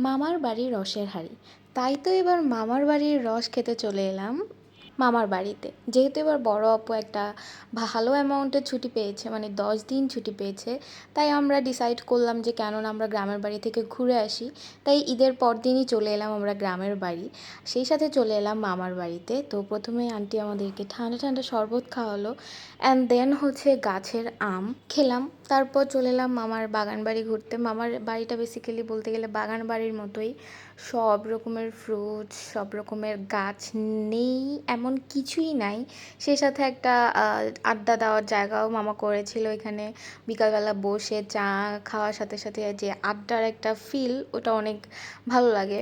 মামার বাড়ির রসের হাড়ি। তাই তো এবার মামার বাড়ির রস খেতে চলে এলাম। মামার বাড়িতে। যেহেতু এবার বড় আপু একটা ভালো অ্যামাউন্টের ছুটি পেয়েছে মানে দশ দিন ছুটি পেয়েছে, তাই আমরা ডিসাইড করলাম যে কেননা আমরা গ্রামের বাড়ি থেকে ঘুরে আসি, তাই ঈদের পর দিনই চলে এলাম আমরা গ্রামের বাড়ি। সেই সাথে চলে এলাম মামার বাড়িতে। তো প্রথমে আন্টি আমাদেরকে ঠান্ডা ঠান্ডা শরবত খাওয়ালো অ্যান্ড দেন হচ্ছে গাছের আম খেলাম। তারপর চলে এলাম মামার বাগান বাড়ি ঘুরতে। মামার বাড়িটা বেসিক্যালি বলতে গেলে বাগান বাড়ির মতোই। সব রকমের ফ্রুটস সব রকমের গাছ নেই, এমন কিছুই নাই। সেই সাথে একটা আড্ডা দেওয়ার জায়গাও মামা করেছিল এখানে। বিকালবেলা বসে চা খাওয়ার সাথে সাথে যে আড্ডার একটা ফিল ওটা অনেক ভালো লাগে।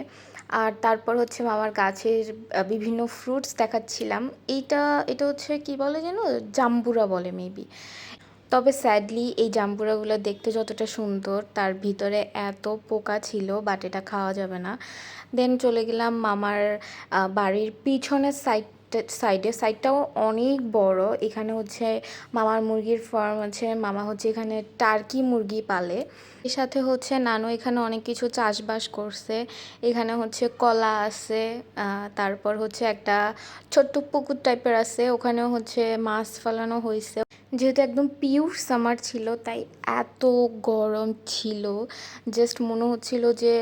আর তারপর হচ্ছে মামার গাছের বিভিন্ন ফ্রুটস দেখাচ্ছিলাম। এইটা, এটা হচ্ছে কি বলে যেন? জাম্বুরা বলে মেবি তবে স্যাডলি এই জাম্বুরাগুলো দেখতে যতটা সুন্দর, তার ভিতরে এত পোকা ছিল বাট এটা খাওয়া যাবে না। দেন চলে গেলাম মামার বাড়ির পিছনের সাইড সাইডে সাইডটাও অনেক বড়। এখানে হচ্ছে মামার মুরগির ফার্ম আছে। মামা হচ্ছে এখানে টার্কি মুরগি পালে। এর সাথে হচ্ছে নানু এখানে অনেক কিছু চাষবাস করছে। এখানে হচ্ছে কলা আছে তারপর হচ্ছে একটা ছোট্ট পুকুর টাইপের আছে। ওখানেও হচ্ছে মাছ ফলানো হয়েছে যেহেতু একদম পিওর সামার ছিল, তাই এত গরম ছিল জাস্ট মনে হচ্ছিল যে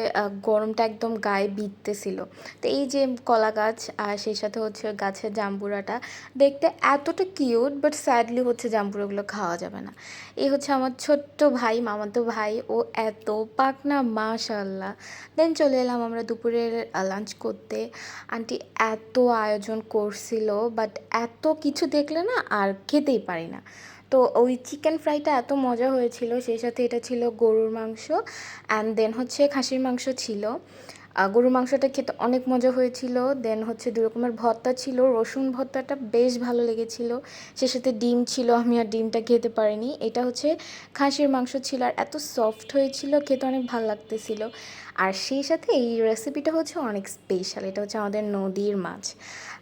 গরমটা একদম গায়ে বিঁধতেছিল। তো এই যে কলা গাছ আর সেই সাথে হচ্ছে গাছের জাম্বুরাটা, দেখতে এতটা কিউট বাট স্যাডলি হচ্ছে জাম্বুরাগুলো খাওয়া যাবে না। এই হচ্ছে আমার ছোট্ট ভাই, মামাতো ভাই, ও এত পাকনা মাশাল্লাহ দেন চলে এলাম আমরা দুপুরের লাঞ্চ করতে। আন্টি এত আয়োজন করছিল বাট এত কিছু দেখলে না আর খেতেই পারি না। তো ওই চিকেন ফ্রাইটা এত মজা হয়েছিল, সেই সাথে এটা ছিল গরুর মাংস অ্যান্ড দেন হচ্ছে খাসির মাংস ছিল। গরুর মাংসটা খেতে অনেক মজা হয়েছিল। দেন হচ্ছে দু রকমের ভর্তা ছিল। রসুন ভর্তাটা বেশ ভালো লেগেছিল। সে সাথে ডিম ছিল। আমি আর ডিমটা খেতে পারিনি। এটা হচ্ছে খাসির মাংস ছিল আর এত সফট হয়েছিল, খেতে অনেক ভালো লাগতেছিল। আর সেই সাথে এই রেসিপিটা হচ্ছে অনেক স্পেশাল এটা হচ্ছে আমাদের নদীর মাছ।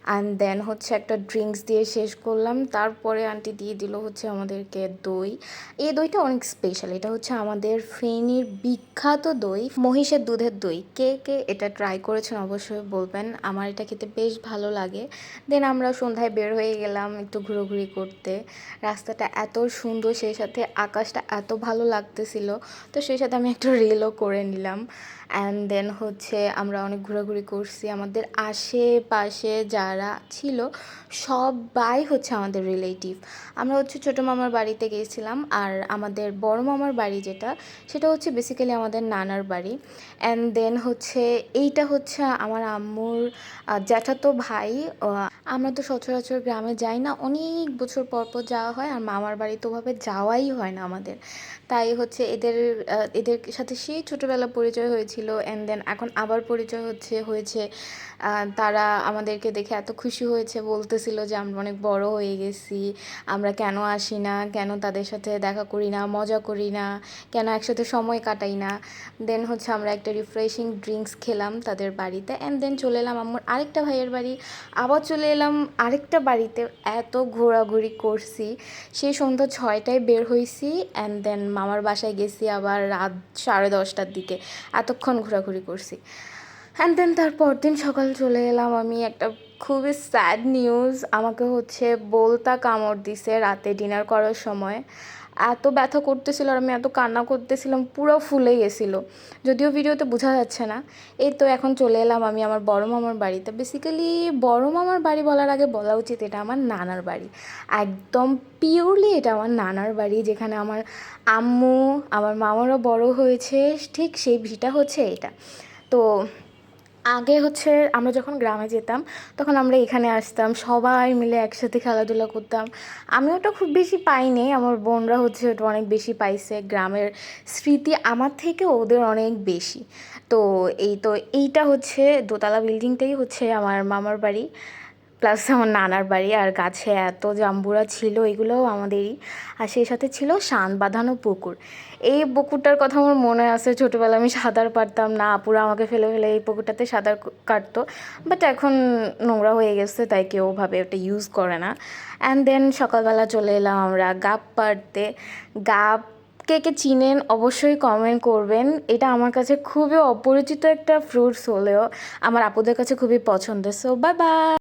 অ্যান্ড দেন হচ্ছে একটা ড্রিঙ্কস দিয়ে শেষ করলাম। তারপরে আন্টি দিয়ে দিল হচ্ছে আমাদেরকে দই। এই দইটা অনেক স্পেশাল এটা হচ্ছে আমাদের ফেনীর বিখ্যাত দই, মহিষের দুধের দই। কে কে এটা ট্রাই করেছেন, অবশ্যই বলবেন। আমার এটা খেতে বেশ ভালো লাগে। দেন আমরা সন্ধ্যায় বের হয়ে গেলাম একটু ঘোরাঘুরি করতে। রাস্তাটা এত সুন্দর, সেই সাথে আকাশটা এত ভালো লাগতেছিল। তো সেই সাথে আমি একটা রিলও করে নিলাম। অ্যান্ড দেন হচ্ছে আমরা অনেক ঘোরাঘুরি করছি। আমাদের আশেপাশে যারা ছিল, সবাই হচ্ছে আমাদের রিলেটিভ আমরা হচ্ছে ছোটো মামার বাড়িতে গিয়েছিলাম আর আমাদের বড় মামার বাড়ি যেটা, সেটা হচ্ছে বেসিক্যালি আমাদের নানার বাড়ি। অ্যান্ড দেন হচ্ছে এইটা হচ্ছে আমার আম্মুর জ্যাঠাতো ভাই। আমরা তো সচরাচর গ্রামে যাই না, অনেক বছর পর পর যাওয়া হয় আর মামার বাড়ি তো ওভাবে যাওয়াই হয় না আমাদের। তাই হচ্ছে এদের এদের সাথে সেই ছোটোবেলা পরিচয় হয়েছিল অ্যান্ড দেন এখন আবার পরিচয় হচ্ছে, হয়েছে। তারা আমাদেরকে দেখে এত খুশি হয়েছে, বলতেছিল যে আমরা অনেক বড় হয়ে গেছি, আমরা কেন আসি না, কেন তাদের সাথে দেখা করি না, মজা করি না, কেন একসাথে সময় কাটাই না। দেন হচ্ছে আমরা একটা রিফ্রেশিং ড্রিঙ্কস খেলাম তাদের বাড়িতে অ্যান্ড দেন চলে এলাম আমার আরেকটা ভাইয়ের বাড়ি। আবার চলে এলাম আরেকটা বাড়িতে। এত ঘোরাঘুরি করছি। সেই সন্ধ্যা ছয়টায় বের হয়েছি অ্যান্ড দেন মামার বাসায় গেছি আবার রাত সাড়ে দশটার দিকে। এতক্ষণ ঘোরাঘুরি করছি। অ্যান্ড দেন তার পরদিন সকাল চলে এলাম আমি। একটা খুবই স্যাড নিউজ আমাকে হচ্ছে বলতা কামড় দিছে রাতে ডিনার করার সময়। এত ব্যথা করতেছিল আর আমি এত কান্না করতেছিলাম, পুরো ফুলে গেছিল। যদিও ভিডিওতে বোঝা যাচ্ছে না। এই তো এখন চলে এলাম আমি আমার বড় মামার বাড়িতে। বেসিক্যালি বড় মামার বাড়ি বলার আগে বলা উচিত এটা আমার নানার বাড়ি। একদম পিওরলি এটা আমার নানার বাড়ি, যেখানে আমার আম্মু, আমার মামারও বড় হয়েছে, ঠিক সেই ভিটা হচ্ছে এটা। তো আগে হচ্ছে আমরা যখন গ্রামে যেতাম, তখন আমরা এখানে আসতাম, সবাই মিলে একসাথে খেলাধুলা করতাম। আমি ওটা খুব বেশি পাইনি, আমার বোনরা হচ্ছে ওটা অনেক বেশি পাইছে, গ্রামের স্মৃতি আমার থেকে ওদের অনেক বেশি। তো এই তো এইটা হচ্ছে দোতলা বিল্ডিংটাই হচ্ছে আমার মামার বাড়ি। প্লাস আমার নানার বাড়ি আর গাছে এত জাম্বুরা ছিল, এগুলোও আমাদেরই। আর সেই সাথে ছিল শান বাঁধানো পুকুর। এই পুকুরটার কথা আমার মনে আছে ছোটোবেলা আমি সাঁতার পারতাম না, আপুরা আমাকে ফেলে ফেলে এই পুকুরটাতে সাঁতার কাটতো। বাট এখন নোংরা হয়ে গেছে, তাই কেউ ওভাবে ওটা ইউজ করে না। অ্যান্ড দেন সকালবেলা চলে এলাম আমরা গাপ পাড়তে। গাপ কে কে চিনেন অবশ্যই কমেন্ট করবেন। এটা আমার কাছে খুবই অপরিচিত একটা ফ্রুটস হলেও, আমার আপুদের কাছে খুবই পছন্দের। So bye bye